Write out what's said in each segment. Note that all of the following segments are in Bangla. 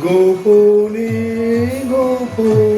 গোপনে গোপনে।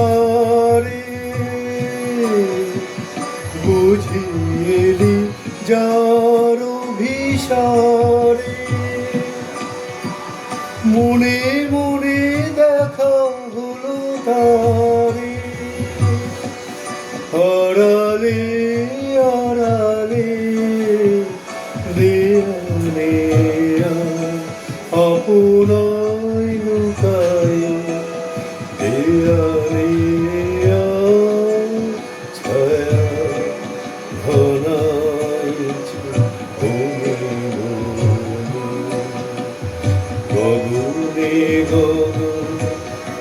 তারে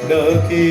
ডাকে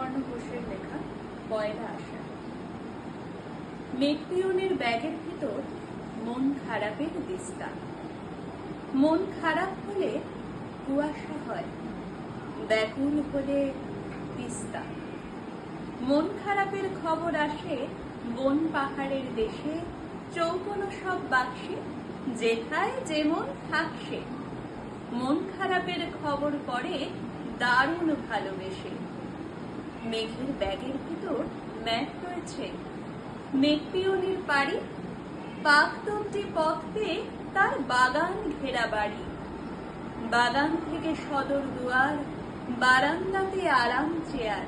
ঋতুপর্ণ ঘোষের লেখা পয়লা আসা মেঘপিয়নের ব্যাগের ভিতর মন খারাপের দিস্তা। মন খারাপ হলে কুয়াশা হয়, ব্যাকুল হলে তিস্তা। মন খারাপের খবর আসে বন পাহাড়ের দেশে, চৌকোনো সব বাক্সে, যেথায় যেমন থাকছে মন খারাপের খবর পড়ে দারুণ ভালোবেসে। মেঘের ব্যাগের ভিতর ম্যাট রয়েছে। মেঘপিয়নের পাড়ি পাকতন্ত্রী পথ তার বাগান ঘেরা বাড়ি। বাগান থেকে সদর দুয়ার, বারান্দাতে আরাম চেয়ার।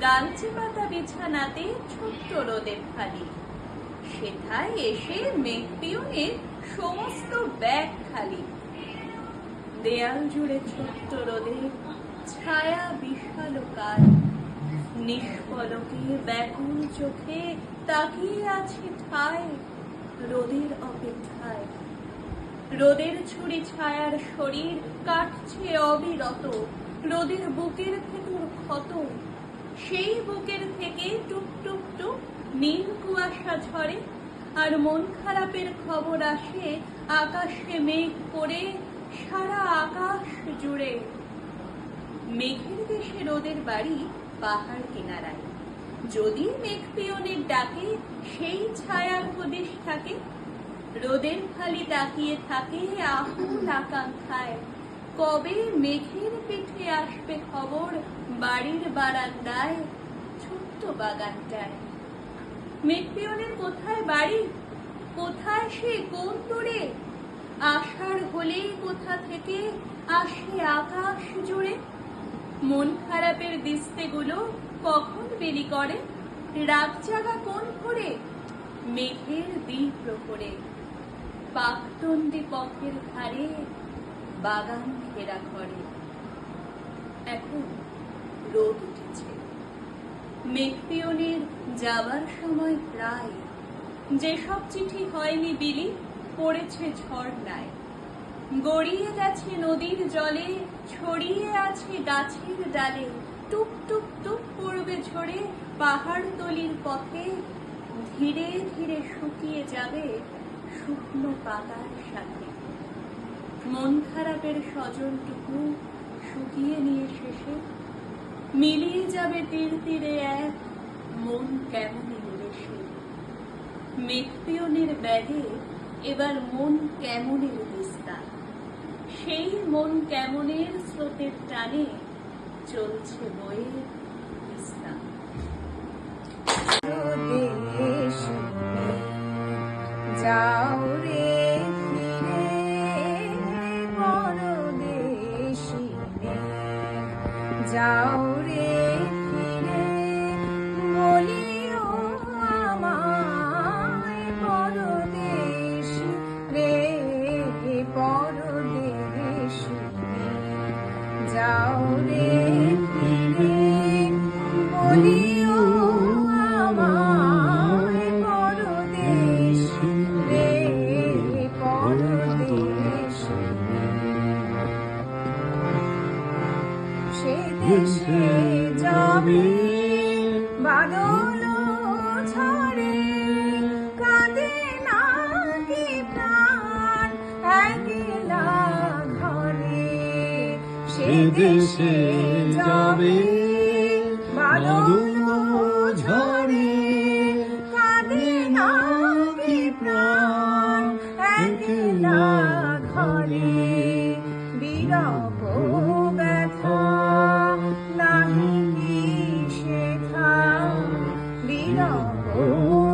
গালচে পাতা বিছানাতে ছোট্ট রোদের খালি। সেথায় এসে মেঘপিয়নের সমস্ত ব্যাগ খালি। দেয়াল জুড়ে ছোট্ট রোদের ছায়া বিশালকার নিষ্পলকে ব্যাকুল চোখে তাকিয়ে আছে ঠায়, রোদের অপেক্ষায়। রোদের ছুরি ছায়ার শরীর কাটছে অবিরত, রোদের বুকের ভেতর ক্ষত। সেই বুকের থেকে টুক টুক টুক নীল কুয়াশা ঝরে, আর মন খারাপের খবর আসে আকাশে মেঘ করে সারা আকাশ জুড়ে। মেঘের দেশে রোদের বাড়ি পাহাড় কিনারায়। যদি মেঘ পিয়নের ডাকে সেই ছায়ার হদিশ থাকে, রোদের খালি তাকিয়ে থাকে আকুল আকাঙ্ক্ষায়, কবে মেঘের পিঠে আসবে খবর বাড়ির বারান্দায়, ছোট্ট বাগানটায়? মেঘপিয়নের কোথায় বাড়ি? কোথায় সে কোন দূরে? আষাঢ় হলেই কোথা থেকে আসে আকাশ জুড়ে? মন খারাপের দিস্তেগুলো কখন বেরি করে? রাত জাগা কোন করে মেঘের দ্বীপ প্রহরে পাকতন্দি পথের ধারে বাগান ঘেরা করে এখন রোদ উঠেছে। মেঘপিয়নের যাবার সময় প্রায়। যেসব চিঠি হয়নি বিলি, পড়েছে ঝর্ণায়। গড়িয়ে গেছে নদীর জলে, ছড়িয়ে আছে গাছের ডালে। টুপ টুপ টুপ পড়বে ঝরে পাহাড় তলির পথে। ধীরে ধীরে শুকিয়ে যাবে শুকনো পাতার সাথে। মন খারাপের স্বজনটুকু শুকিয়ে নিয়ে শেষে। মিলিয়ে যাবে তীর তীরে এক মন কেমন উড়েছে মেঘপিয়নের ব্যাগে এবার মন কেমনের বিস্তার সেই মন কেমনের স্রোতের টানে চলছে বইয়ের Oh.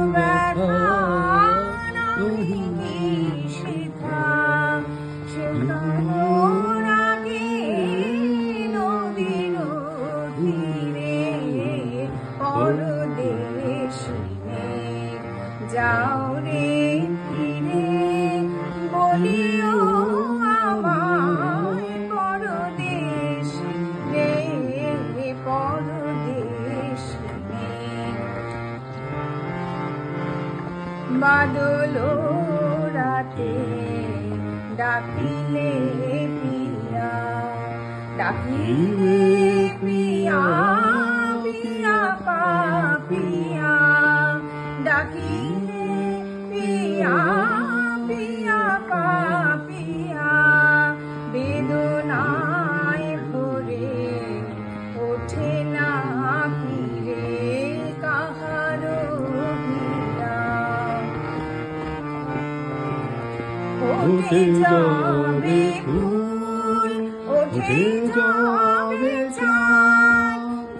ওঠে যাবে ফুল, ওঠে যাবে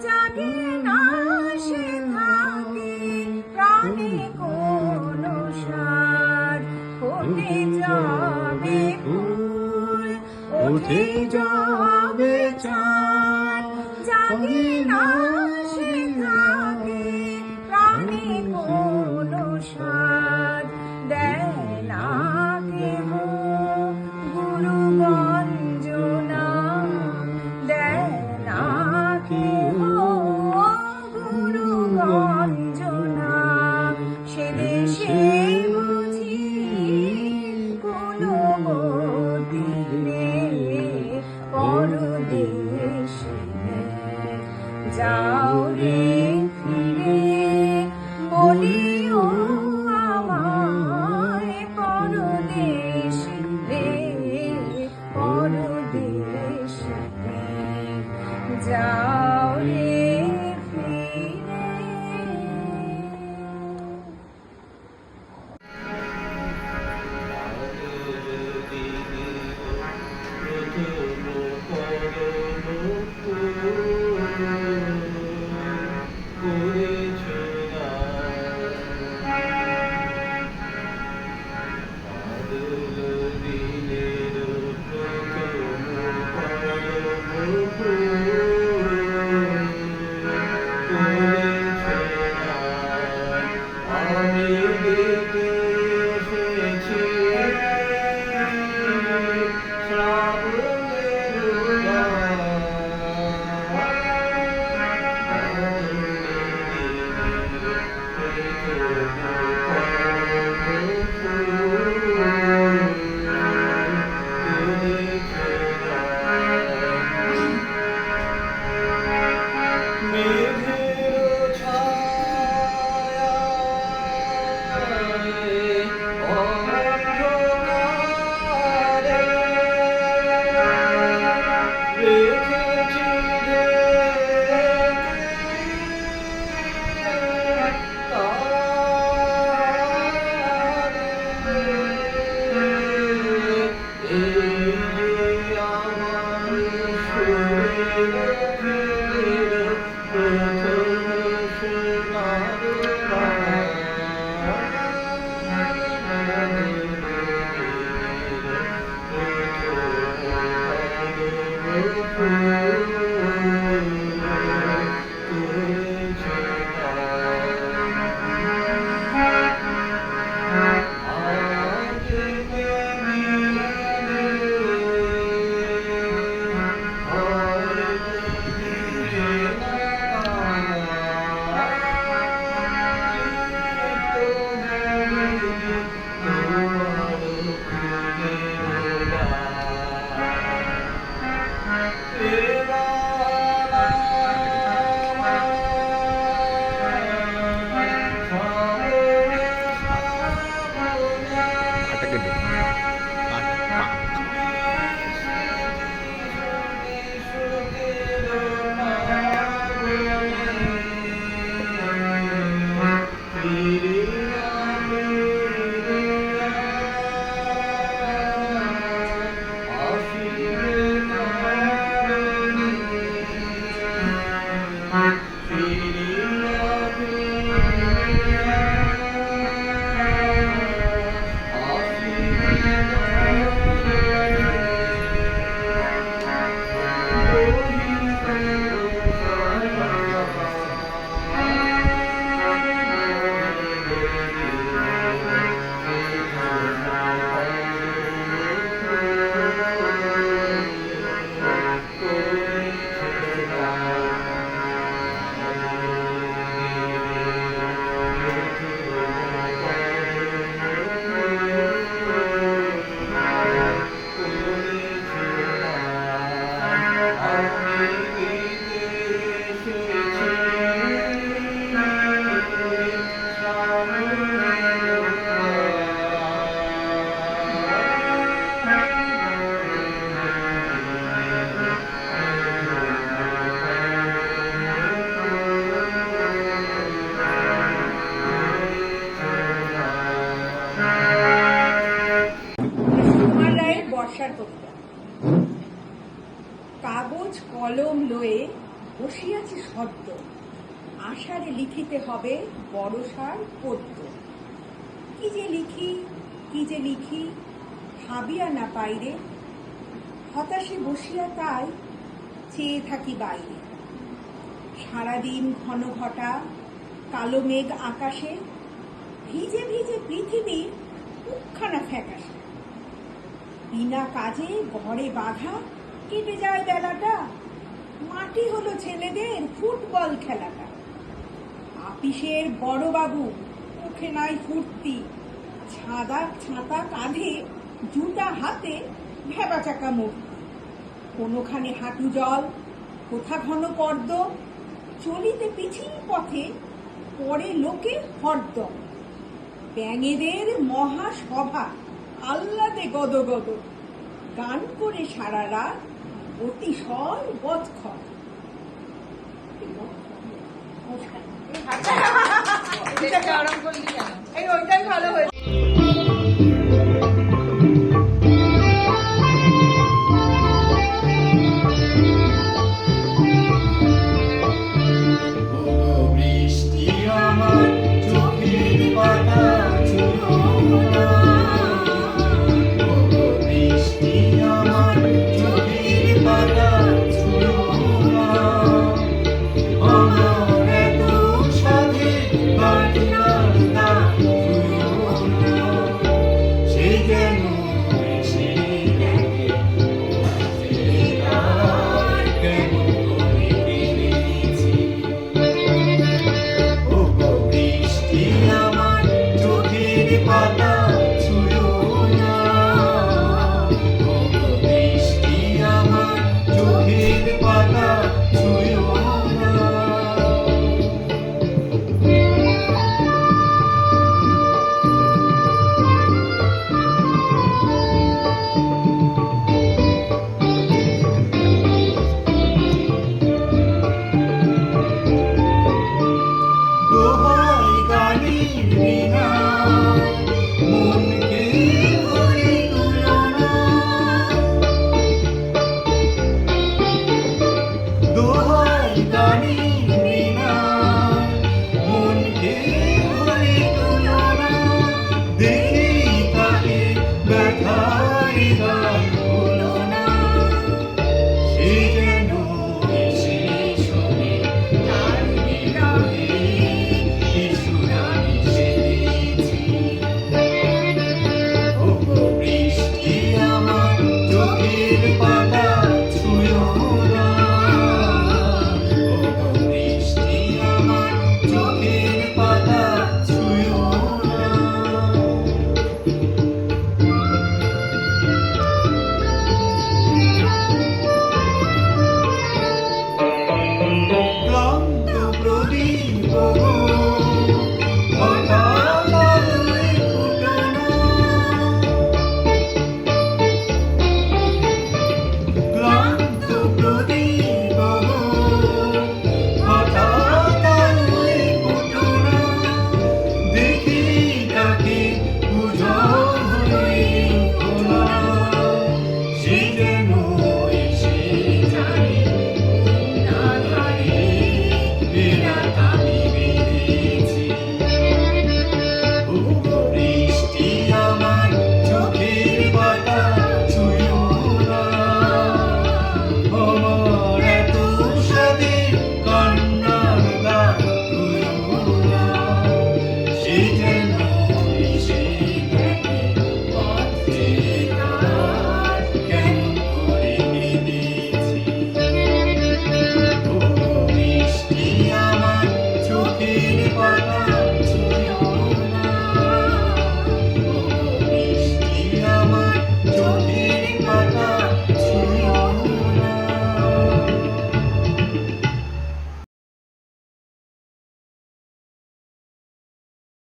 যাকে না সে থাকে প্রাণে কোনো সার। ওঠে যাবে ফুল, ওঠে যাবে চাঁদ যাকে না সে 叫你 থাকি বাইরে। সারাদিন ঘন ঘটা, কালো মেঘ আকাশে, ভিজে ভিজে পৃথিবীর মুখখানা ফ্যাকাশে। বিনা কাজে ঘরে বাধা, কেটে যায় বেলাটা। মাটি হলো ছেলেদের ফুটবল খেলাটা। আপিসের বড় বাবু, মুখে নাই ফুর্তি। ছাদা ছাতা কাঁধে, জুতা হাতে ভেবা চাকা মূর্তি। কোনোখানে হাঁটু জল কোথা ঘন পর্দ? চলিতে পিছিয়ে পথে পরে লোকে হরদম ব্যাঙেদের মহাসভা আহ্লাদে গদ গদ গান করে সারা রাত অতিশয় কেন এই ওইটাই ভালো হয়েছে।